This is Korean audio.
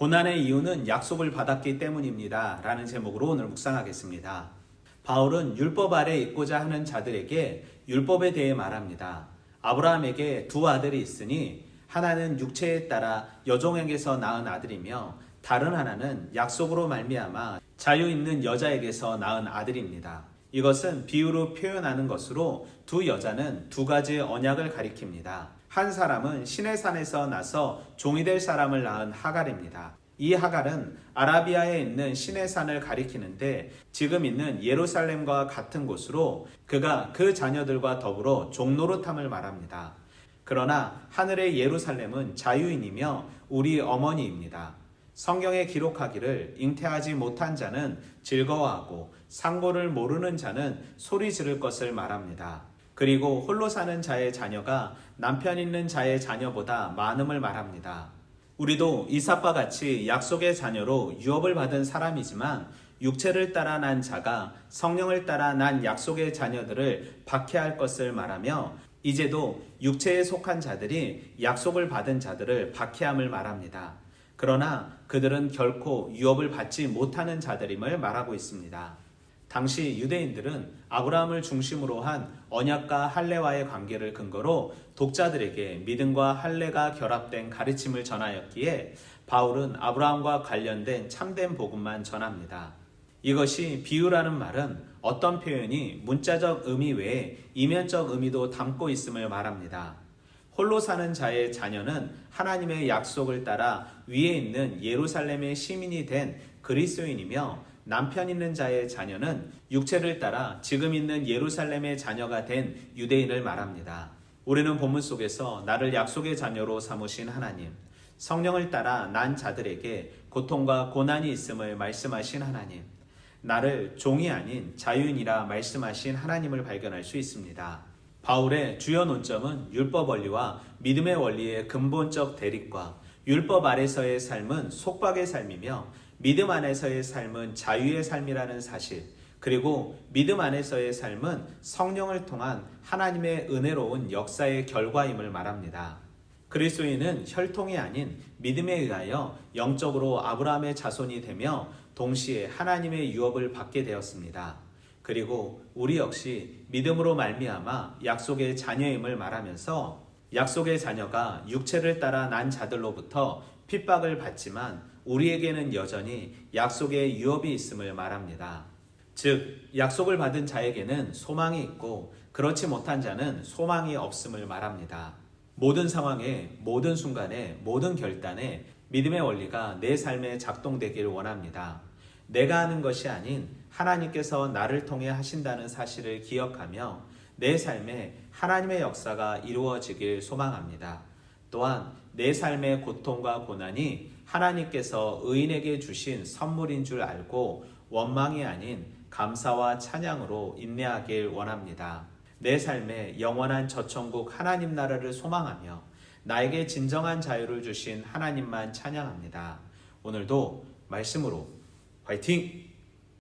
고난의 이유는 약속을 받았기 때문입니다. 라는 제목으로 오늘 묵상하겠습니다. 바울은 율법 아래 있고자 하는 자들에게 율법에 대해 말합니다. 아브라함에게 두 아들이 있으니 하나는 육체에 따라 여종에게서 낳은 아들이며 다른 하나는 약속으로 말미암아 자유 있는 여자에게서 낳은 아들입니다. 이것은 비유로 표현하는 것으로 두 여자는 두 가지 언약을 가리킵니다. 한 사람은 신의 산에서 나서 종이 될 사람을 낳은 하갈입니다. 이 하갈은 아라비아에 있는 신의 산을 가리키는데 지금 있는 예루살렘과 같은 곳으로 그가 그 자녀들과 더불어 종노릇함을 말합니다. 그러나 하늘의 예루살렘은 자유인이며 우리 어머니입니다. 성경에 기록하기를 잉태하지 못한 자는 즐거워하고 상고를 모르는 자는 소리 지를 것을 말합니다. 그리고 홀로 사는 자의 자녀가 남편 있는 자의 자녀보다 많음을 말합니다. 우리도 이삭과 같이 약속의 자녀로 유업을 받은 사람이지만 육체를 따라 난 자가 성령을 따라 난 약속의 자녀들을 박해할 것을 말하며 이제도 육체에 속한 자들이 약속을 받은 자들을 박해함을 말합니다. 그러나 그들은 결코 유업을 받지 못하는 자들임을 말하고 있습니다. 당시 유대인들은 아브라함을 중심으로 한 언약과 할례와의 관계를 근거로 독자들에게 믿음과 할례가 결합된 가르침을 전하였기에 바울은 아브라함과 관련된 참된 복음만 전합니다. 이것이 비유라는 말은 어떤 표현이 문자적 의미 외에 이면적 의미도 담고 있음을 말합니다. 홀로 사는 자의 자녀는 하나님의 약속을 따라 위에 있는 예루살렘의 시민이 된 그리스도인이며 남편 있는 자의 자녀는 육체를 따라 지금 있는 예루살렘의 자녀가 된 유대인을 말합니다. 우리는 본문 속에서 나를 약속의 자녀로 삼으신 하나님, 성령을 따라 난 자들에게 고통과 고난이 있음을 말씀하신 하나님, 나를 종이 아닌 자유인이라 말씀하신 하나님을 발견할 수 있습니다. 바울의 주요 논점은 율법 원리와 믿음의 원리의 근본적 대립과 율법 아래서의 삶은 속박의 삶이며 믿음 안에서의 삶은 자유의 삶이라는 사실, 그리고 믿음 안에서의 삶은 성령을 통한 하나님의 은혜로운 역사의 결과임을 말합니다. 그리스도인은 혈통이 아닌 믿음에 의하여 영적으로 아브라함의 자손이 되며 동시에 하나님의 유업을 받게 되었습니다. 그리고 우리 역시 믿음으로 말미암아 약속의 자녀임을 말하면서 약속의 자녀가 육체를 따라 난 자들로부터 핍박을 받지만 우리에게는 여전히 약속의 유업이 있음을 말합니다. 즉 약속을 받은 자에게는 소망이 있고 그렇지 못한 자는 소망이 없음을 말합니다. 모든 상황에 모든 순간에 모든 결단에 믿음의 원리가 내 삶에 작동되길 원합니다. 내가 하는 것이 아닌 하나님께서 나를 통해 하신다는 사실을 기억하며 내 삶에 하나님의 역사가 이루어지길 소망합니다. 또한 내 삶의 고통과 고난이 하나님께서 의인에게 주신 선물인 줄 알고 원망이 아닌 감사와 찬양으로 인내하길 원합니다. 내 삶에 영원한 저천국 하나님 나라를 소망하며 나에게 진정한 자유를 주신 하나님만 찬양합니다. 오늘도 말씀으로 화이팅!